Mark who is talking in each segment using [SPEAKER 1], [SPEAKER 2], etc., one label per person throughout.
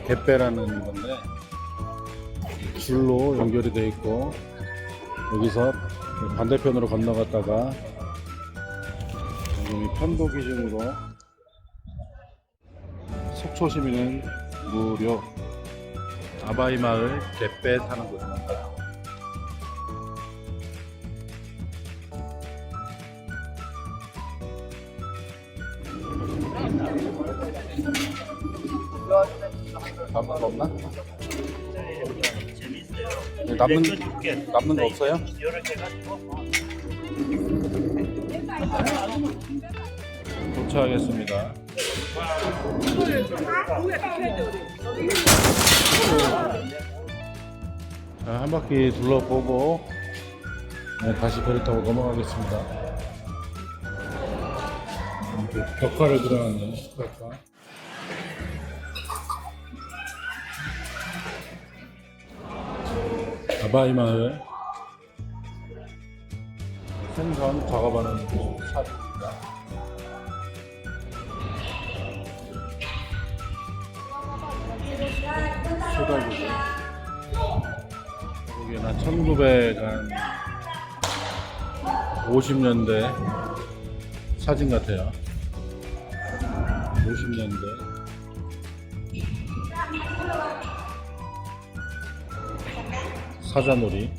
[SPEAKER 1] 갯배라는 건데 줄로 연결이 되어 있고 여기서 반대편으로 건너갔다가 지금 이 편도 기준으로 속초 시민은 무료 아바이 마을 갯배 타는 곳입니다. 남는 거 없나? 네, 남는 남는 거 없어요? 도착하겠습니다. 자, 한 바퀴 둘러보고 네, 다시 배를 타고 넘어가겠습니다. 이렇게 벽화를 들어가는 벽화. 아바이 마을 생선 작업하는 샵입니다. 소달구기 여기는 한 1900한 50년대 사진 같아요. 50년대 사자놀이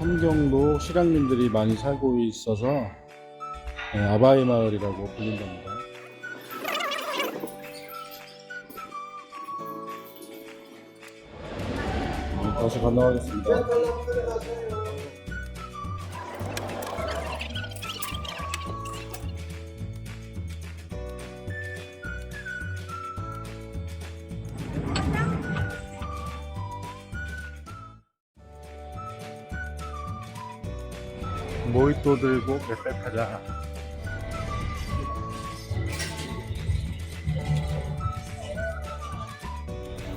[SPEAKER 1] 함경도 실향민들이 많이 살고 있어서 네, 아바이 마을이라고 불린답니다. 네, 다시 건너가겠습니다. 모히또 들고 몇 타자.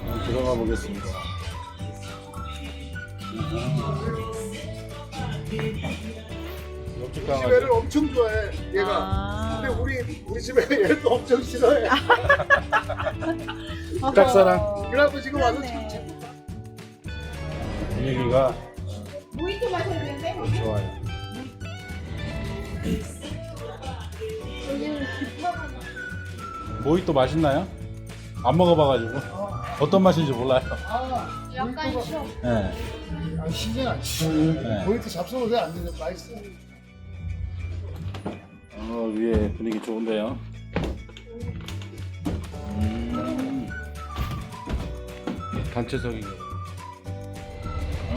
[SPEAKER 1] 한번 들어가 보겠습니다. 옆집 강아지.
[SPEAKER 2] 집애를 엄청 좋아해 얘가
[SPEAKER 3] 아.
[SPEAKER 2] 근데 우리 우리 집에 얘를 또 엄청 싫어해
[SPEAKER 1] 짝사랑.
[SPEAKER 2] 그래갖고 지금 와서. 지금
[SPEAKER 1] 분위기가
[SPEAKER 3] 모히또
[SPEAKER 1] 맛있나요? 안 먹어봐가지고 어떤 맛인지 몰라요.
[SPEAKER 3] 약간 쉬어.
[SPEAKER 1] 네.
[SPEAKER 2] 아 신기하
[SPEAKER 1] 네.
[SPEAKER 2] 모히또 잡숴도 돼 안 되는 맛있어
[SPEAKER 1] 어, 위에 분위기 좋은데요. 음. 단체석이고.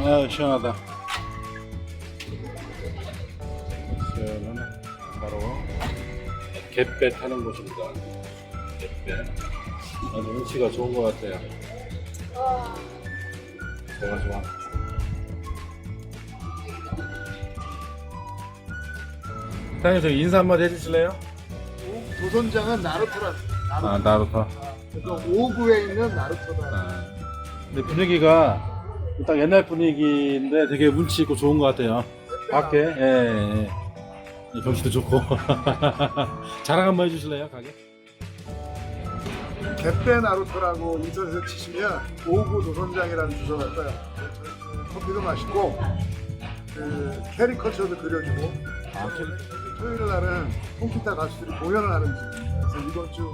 [SPEAKER 1] 아, 시원하다. 시원하네. 바로 갯배 타는 곳입니다. 갯배. 아주 운치가 좋은 것 같아요. 좋아, 좋아. 사장님, 저 인사 한마디 해주실래요?
[SPEAKER 2] 도선장은 나루토라 나루토
[SPEAKER 1] 아, 나루터.
[SPEAKER 2] 그러니까 오구에 있는 나루토다
[SPEAKER 1] 아, 근데 분위기가 딱 옛날 분위기인데 되게 운치 있고 좋은 것 같아요. 밖에, 예, 예, 예. 경치도 좋고. 자랑 한번 해주실래요, 가게?
[SPEAKER 2] 갯배 나루토라고 인터넷에 치시면 오구 도선장이라는 주소가 떠요 커피도 맛있고 그 캐리커처도 그려주고
[SPEAKER 1] 아,
[SPEAKER 2] 토요일 날은 홈기타 가수들이 공연을 하는 집입니다 그래서 이번 주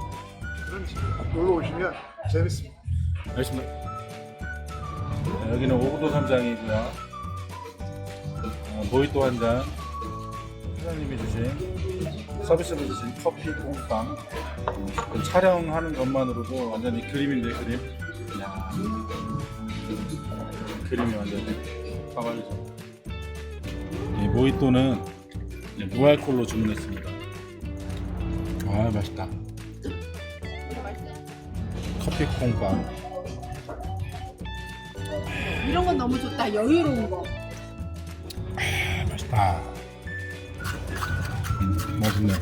[SPEAKER 2] 그런 집 놀러 오시면 재밌습니다
[SPEAKER 1] 알겠습니다. 네, 여기는 오구도 삼장이고요. 어, 모히또 한 잔, 사장님이 주신 서비스로 주신 커피 꽁빵. 음, 촬영하는 것만으로도 완전히 그림인데 그림. 이야, 그림이 완전히 가발이죠. 이 모히또는 무알콜로 주문했습니다. 아 맛있다. 커피 콩빵.
[SPEAKER 3] 이런 건 너무 좋다. 여유로운 거.
[SPEAKER 1] 맛있다. 음, 맛있네.